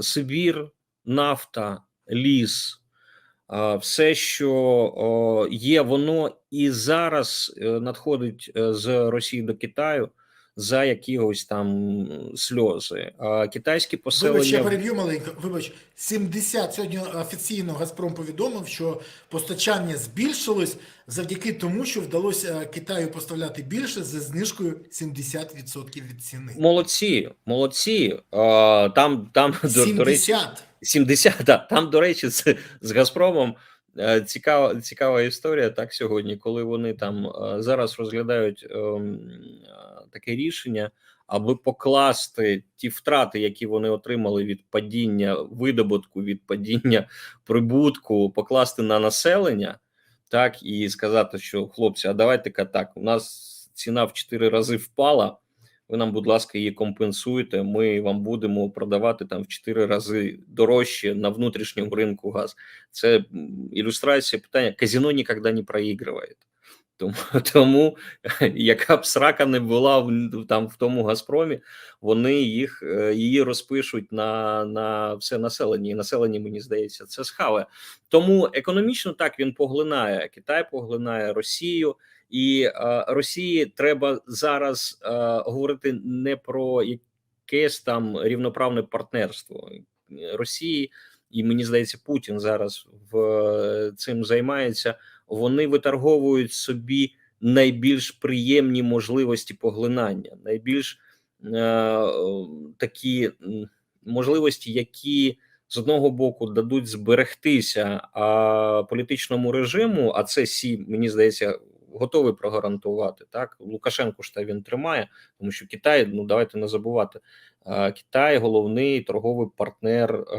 Сибір, нафта, ліс, все, що є, воно і зараз е, надходить е, з Росії до Китаю за якісь там сльози. А китайські Вибач, я поселення переб'ю маленько. Вибач, 70 сьогодні офіційно Газпром повідомив, що постачання збільшилось завдяки тому, що вдалося Китаю поставляти більше за знижкою 70% від ціни. молодці, молодці. А, там там до, до речі. 70! 70, да. Там, до речі, з, з Газпромом е, цікава, цікава історія так сьогодні, коли вони там е, зараз розглядають ем, е, таке рішення, аби покласти ті втрати, які вони отримали від падіння видобутку, від падіння прибутку, покласти на населення, так і сказати, що хлопці, а давайте-ка так, у нас ціна в 4 рази впала. Ви нам, будь ласка, її компенсуєте. Ми вам будемо продавати там в 4 рази дорожче на внутрішньому ринку газ. Це ілюстрація питання. Казино ніколи не проігрує. Тому, тому яка б срака не була в, там в тому Газпромі, вони їх е, її розпишуть на, на все населення. І населення, мені здається, це схаве. Тому економічно так він поглинає Китай, поглинає Росію. І е, Росії треба зараз е, говорити не про якесь там рівноправне партнерство Росії, і мені здається, Путін зараз в е, цим займається. Вони виторговують собі найбільш приємні можливості поглинання, найбільш е, такі можливості, які з одного боку дадуть зберегтися а політичному режиму, а це сі, мені здається, готовий прогарантувати. Так Лукашенко ж та він тримає, тому що Китай, ну давайте не забувати. е, Китай головний торговий партнер е,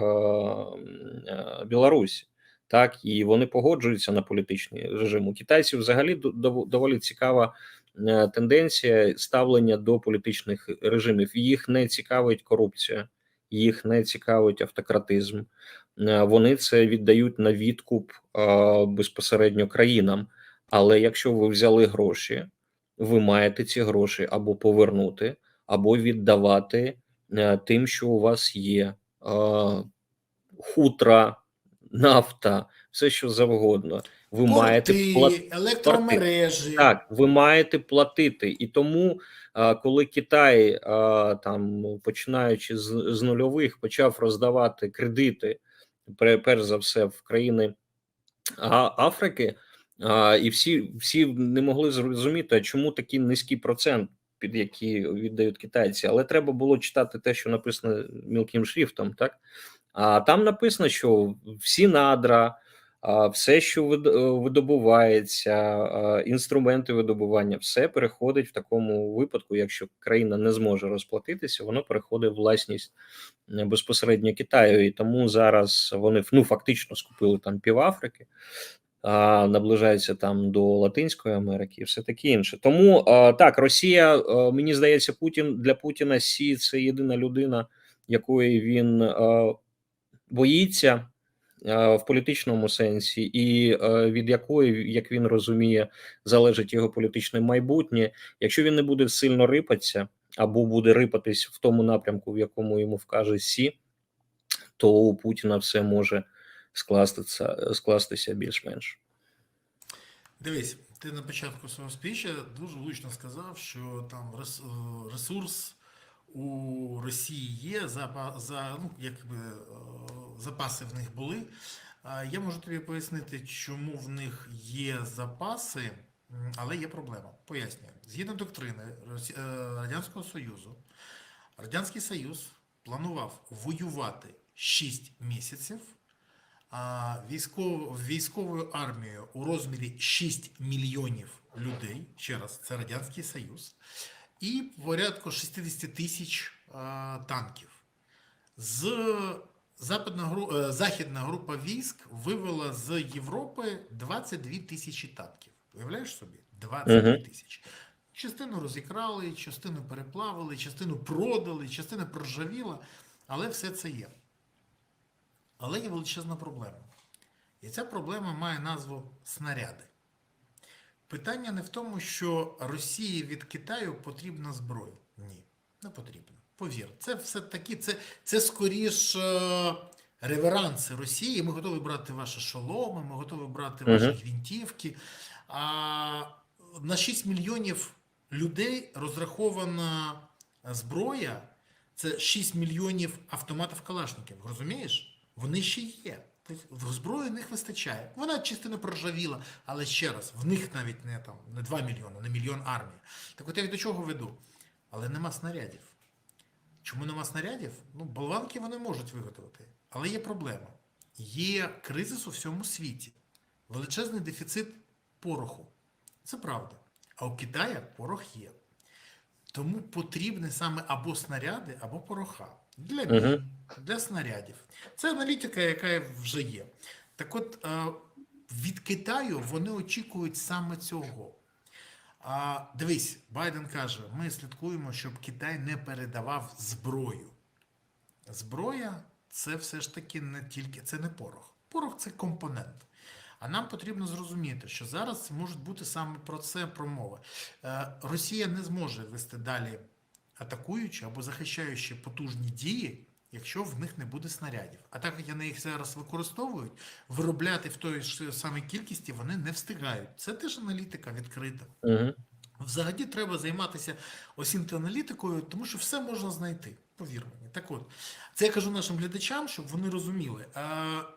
е, Білорусі. Так і вони погоджуються на політичний режим. У китайців взагалі доволі цікава е, тенденція ставлення до політичних режимів. Їх не цікавить корупція, їх не цікавить автократизм. Е, Вони це віддають на відкуп е, безпосередньо країнам. Але якщо ви взяли гроші, ви маєте ці гроші або повернути, або віддавати тим, що у вас є. Хутра, нафта, все що завгодно. Ви маєте Порти, платити. електромережі. Так, ви маєте платити, і тому, коли Китай там починаючи з, з нульових почав роздавати кредити, пер- перш за все в країни Африки, і всі, всі не могли зрозуміти, чому такий низький процент, під який віддають китайці. Але треба було читати те, що написано мілким шрифтом, так а там написано, що всі надра. Все, що вид- е, видобувається, інструменти видобування, все переходить в такому випадку, якщо країна не зможе розплатитися, воно переходить в власність е, безпосередньо Китаю. І тому зараз вони ну фактично скупили там півафрики, а наближаються там до Латинської Америки і все таке інше. Тому так, Росія, а, мені здається, Путін для Путіна Сі це єдина людина, якої він а, боїться е, в політичному сенсі, і е, від якої, як він розуміє, залежить його політичне майбутнє. Якщо він не буде сильно рипатися або буде рипатись в тому напрямку, в якому йому вкаже Сі, то у Путіна все може скластися, скластися більш-менш. Дивись, ти на початку свого спіча дуже влучно сказав, що там рес- ресурс у Росії є, запа- за, ну, якби, е, запаси в них були. Я можу тобі пояснити, чому в них є запаси, але є проблема. Пояснюю. Згідно доктрини е, Радянського Союзу, Радянський Союз планував воювати 6 місяців військов, військовою армією у розмірі 6 мільйонів людей, ще раз, це Радянський Союз, і порядку 60 тисяч танків. З западна, е, західна група військ вивела з Європи 22 тисячі танків. Уявляєш собі? 22 Мгм. тисячі. Частину розікрали, частину переплавили, частину продали, частина проржавіла, але все це є. Але є величезна проблема. І ця проблема має назву снаряди. Питання не в тому, що Росії від Китаю потрібна зброя. Ні, не потрібно. Повір, це все таки, це, це скоріш е, реверанси Росії. Ми готові брати ваші шоломи, ми готові брати ваші Мгм. гвинтівки. А на 6 мільйонів людей розрахована зброя. Це 6 мільйонів автоматів Калашників. Розумієш? Вони ще є. Тобто в зброї в них вистачає. Вона частина проржавіла, але ще раз, в них навіть не там не 2 мільйони, не мільйон армії. Так от я до чого веду? Але нема снарядів. Чому нема снарядів? Ну, болванки вони можуть виготовити. Але є проблема. Є кризис у всьому світі. Величезний дефіцит пороху. Це правда. А у Китаї порох є. Тому потрібні саме або снаряди, або пороха. Для мін, для снарядів. Це аналітика, яка вже є. Так от, е, від Китаю вони очікують саме цього. А, дивись, Байден каже: ми слідкуємо, щоб Китай не передавав зброю. Зброя це все ж таки не тільки це не порох. Порох це компонент. А нам потрібно зрозуміти, що зараз можуть бути саме про це промови. Е, Росія не зможе вести далі атакуючи або захищаючи потужні дії, якщо в них не буде снарядів. А так як вони їх зараз використовують, виробляти в той ж самій кількості вони не встигають. Це теж аналітика відкрита. Угу. Взагалі треба займатися ось аналітикою, тому що все можна знайти. Повір мені. Так от, це я кажу нашим глядачам, щоб вони розуміли. Е,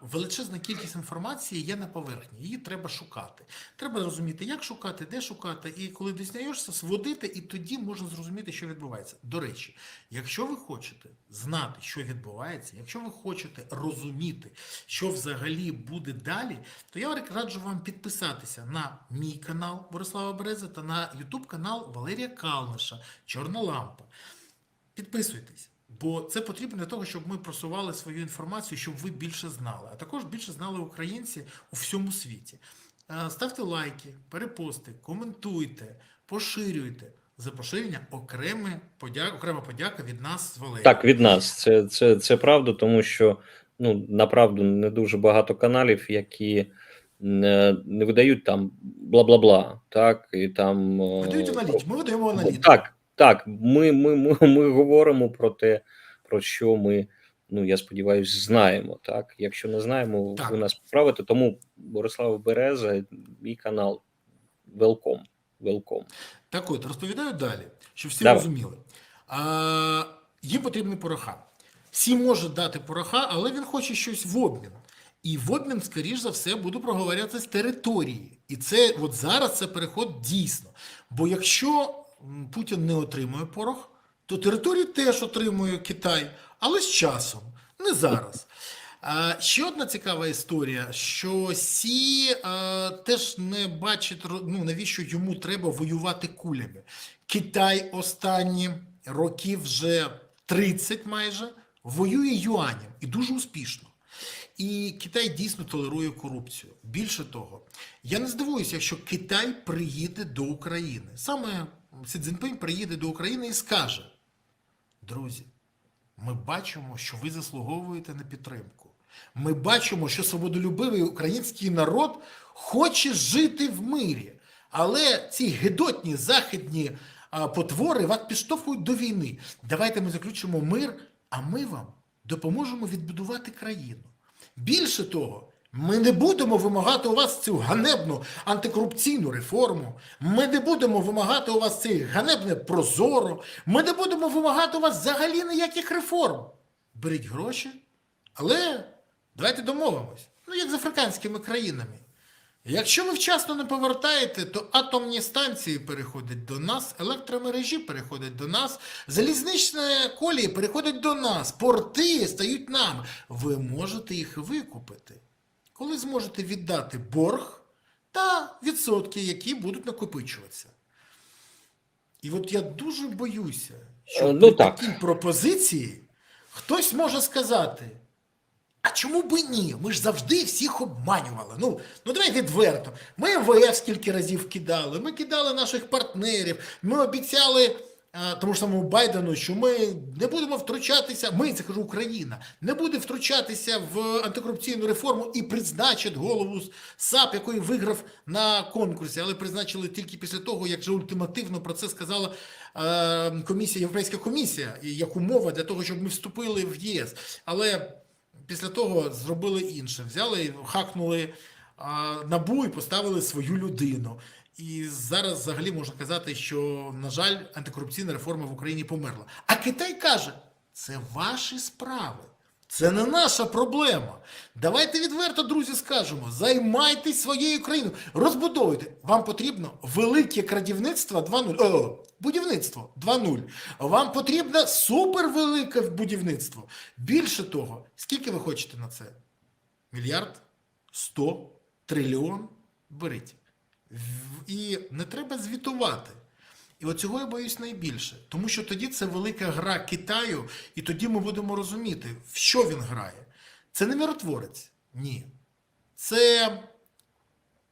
величезна кількість інформації є на поверхні, її треба шукати. Треба розуміти, як шукати, де шукати, і коли дізнаєшся, сводити, і тоді можна зрозуміти, що відбувається. До речі, якщо ви хочете знати, що відбувається, якщо ви хочете розуміти, що взагалі буде далі, то я раджу вам підписатися на мій канал Борислава Берези та на YouTube канал Валерія Калниша Чорна лампа. Підписуйтесь, бо це потрібно для того, щоб ми просували свою інформацію, щоб ви більше знали, а також більше знали українці у всьому світі. Е, Ставте лайки, перепости, коментуйте, поширюйте. За поширення окреме подяка, окрема подяка від нас з Валерієм. Так, від нас. Це, це, це правда, тому що ну, направду не дуже багато каналів, які не, не видають там бла-бла-бла. Так, і там. е, Видають аналітику. Ми видаємо аналітику. Так, так. Ми, ми, ми, ми говоримо про те, про що ми, ну я сподіваюся, знаємо. Так, якщо не знаємо, Так. ви нас поправите. Тому Борислав Береза, мій канал. Велком. Велком. Так от, розповідаю далі, щоб всі Давай. розуміли. А, їм потрібні пороха. Всі можуть дати пороха, але він хоче щось в обмін. І в обмін, скоріш за все, буду проговорювати з території. І це от зараз це переход дійсно. Бо якщо Путін не отримує порох, то територію теж отримує Китай, але з часом, не зараз. Ще одна цікава історія, що Сі а, теж не бачить, ну, навіщо йому треба воювати кулями. Китай останні роки вже 30 майже воює юанем і дуже успішно. І Китай дійсно толерує корупцію. Більше того, я не здивуюся, якщо Китай приїде до України. Саме Сі Цзіньпинь приїде до України і скаже: друзі, ми бачимо, що ви заслуговуєте на підтримку. Ми бачимо, що свободолюбивий український народ хоче жити в мирі. Але ці гидотні західні потвори вас підштовхують до війни. Давайте ми заключимо мир, а ми вам допоможемо відбудувати країну. Більше того, ми не будемо вимагати у вас цю ганебну антикорупційну реформу. Ми не будемо вимагати у вас цей ганебне прозоро. Ми не будемо вимагати у вас взагалі ніяких реформ. Беріть гроші, але давайте домовимось. Ну, як з африканськими країнами. Якщо ви вчасно не повертаєте, то атомні станції переходять до нас, електромережі переходять до нас, залізничні колії переходять до нас, порти стають нам. Ви можете їх викупити, коли зможете віддати борг та відсотки, які будуть накопичуватися. І от я дуже боюся, що Е, ну при так. такій пропозиції хтось може сказати. А чому би ні? Ми ж завжди всіх обманювали. Ну, ну давай відверто. Ми МВФ скільки разів кидали, ми кидали наших партнерів, ми обіцяли тому ж самому Байдену, що ми не будемо втручатися. Ми це кажу Україна, не буде втручатися в антикорупційну реформу і призначить голову САП, який виграв на конкурсі, але призначили тільки після того, як вже ультимативно про це сказала е, комісія, Європейська комісія, і як умова для того, щоб ми вступили в ЄС. Але після того зробили інше. Взяли, хакнули а, набу і поставили свою людину. І зараз взагалі можна казати, що, на жаль, антикорупційна реформа в Україні померла. А Китай каже: це ваші справи. Це не наша проблема. Давайте відверто, друзі, скажемо: займайтесь своєю країною, розбудовуйте. Вам потрібно велике крадівництво 2.0. О, будівництво 2.0. Вам потрібно супервелике будівництво. Більше того, скільки ви хочете на це? Мільярд? Сто? Трильйон? Беріть. І не треба звітувати. І от цього я боюсь найбільше, тому що тоді це велика гра Китаю, і тоді ми будемо розуміти, в що він грає. Це не миротворець, ні. Це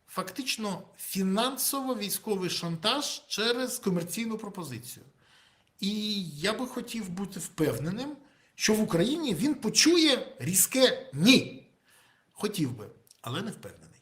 фактично фінансово-військовий шантаж через комерційну пропозицію. І я би хотів бути впевненим, що в Україні він почує різке ні. Хотів би, але не впевнений.